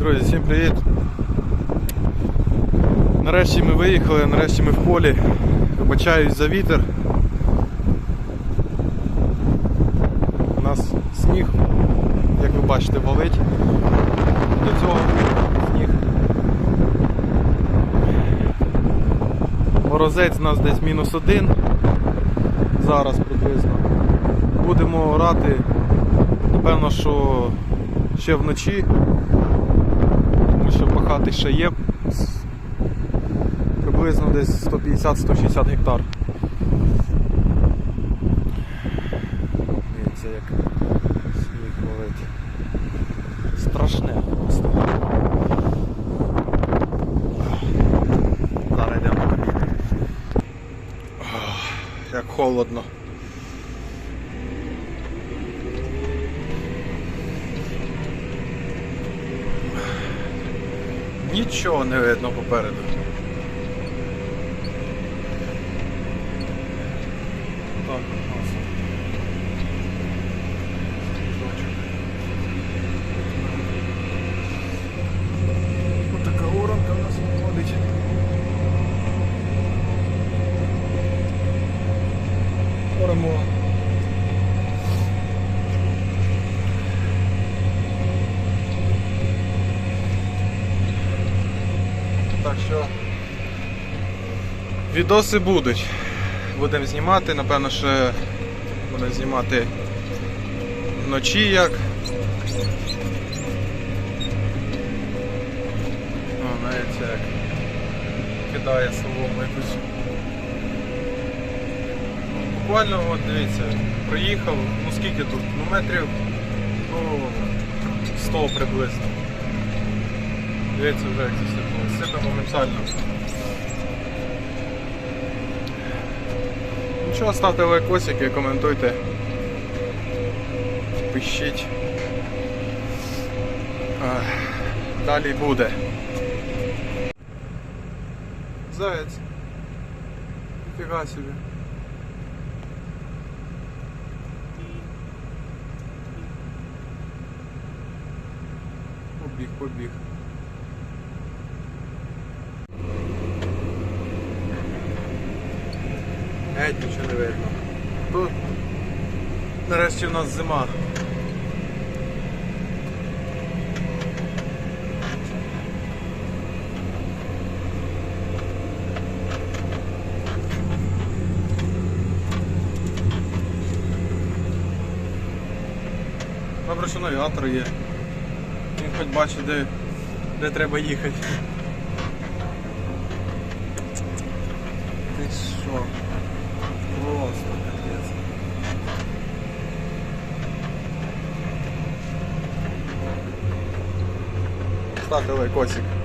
Друзі, всім привіт! Нарешті ми виїхали, нарешті ми в полі. Вибачаюсь за вітер. У нас сніг, як ви бачите, валить. До цього сніг. Морозець у нас десь мінус один. Зараз приблизно. Будемо орати, напевно, що ще вночі, тому ще є приблизно десь 150-160 гектар. Дивіться, як сніг валить. Страшне просто. Зараз йдемо. Ах, Як холодно. Нічого не видно попереду. Так. Кружочок. Оранка у нас виходить. Оремо. Так що відоси будуть. Будемо знімати, напевно, ще будемо знімати вночі як. О, навіть як кидає солому якусь. Буквально от дивіться, проїхав, ну скільки тут? Ну метрів ну 100 приблизно. Дивіться вже як це сипало. Сипе моментально. Нічого, ставте лайкосики, коментуйте. Пишіть. Далі буде. Заяць. Ніфіга собі. Побіг, побіг. Геть нічого не видно. Тут нарешті в нас зима. Добре, що навігатор є. Він хоч бачить, де, де треба їхати. Ти що? Просто капец. Так, давай, лайкосик.